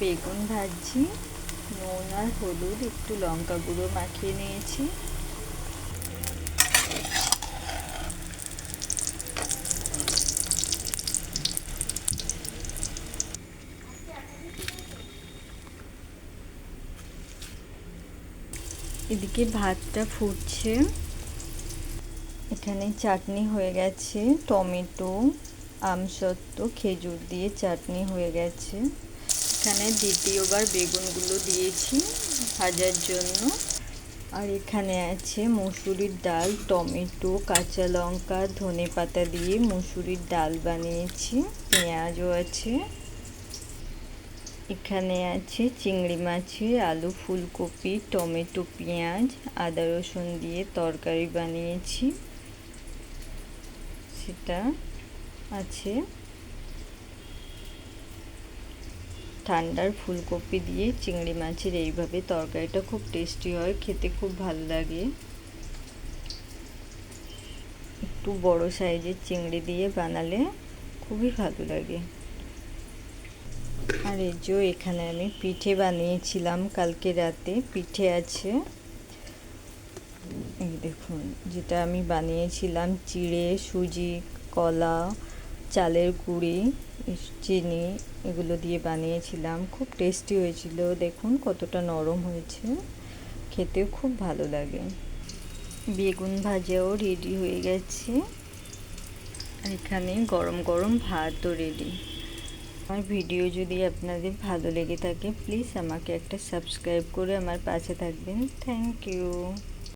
বেগুন ভাজি নুন আর হলুদ, একটু লঙ্কা গুঁড়ো মাখিয়ে নিয়েছি। এদিকে ভাতটা ফুটছে। এখানে চাটনি হয়ে গেছে, টমেটো, আমসত্ত্ব, খেজুর দিয়ে চাটনি হয়ে গেছে। এখানে দ্বিতীয়বার বেগুনগুলো দিয়েছি ভাজার জন্য। আর এখানে আছে মুসুরির ডাল, টমেটো, কাঁচা লঙ্কা, ধনে পাতা দিয়ে মুসুরির ডাল বানিয়েছি, পেঁয়াজও আছে। এখানে আছে চিংড়ি মাছের আলু, ফুলকপি, টমেটো, পেঁয়াজ, আদা রসুন দিয়ে তরকারি বানিয়েছি। সেটা আছে। ঠান্ডার ফুলকপি দিয়ে চিংড়ি মাছের এইভাবে তরকারিটা খুব টেস্টি হয়, খেতে খুব ভালো লাগে। একটু বড় সাইজের চিংড়ি দিয়ে বানালে খুবই ভালো লাগে। আর এই যে এখানে আমি পিঠে বানিয়েছিলাম কালকে রাতে, পিঠে আছে। এই দেখুন, যেটা আমি বানিয়েছিলাম, চিড়ে, সুজি, কলা চালের গুঁড়ি চিনি এগুলো দিয়ে বানিয়েছিলাম। খুব টেস্টি হয়েছিল। দেখুন কতটা নরম হয়েছে। খেতেও খুব ভালো লাগে। বেগুন ভাজাও রেডি হয়ে গেছে। এখানে গরম গরম ভাতও রেডি আমার ভিডিও যদি আপনাদের ভালো লেগে থাকে প্লিজ আমাকে একটা সাবস্ক্রাইব করে আমার পাশে থাকবেন। Thank you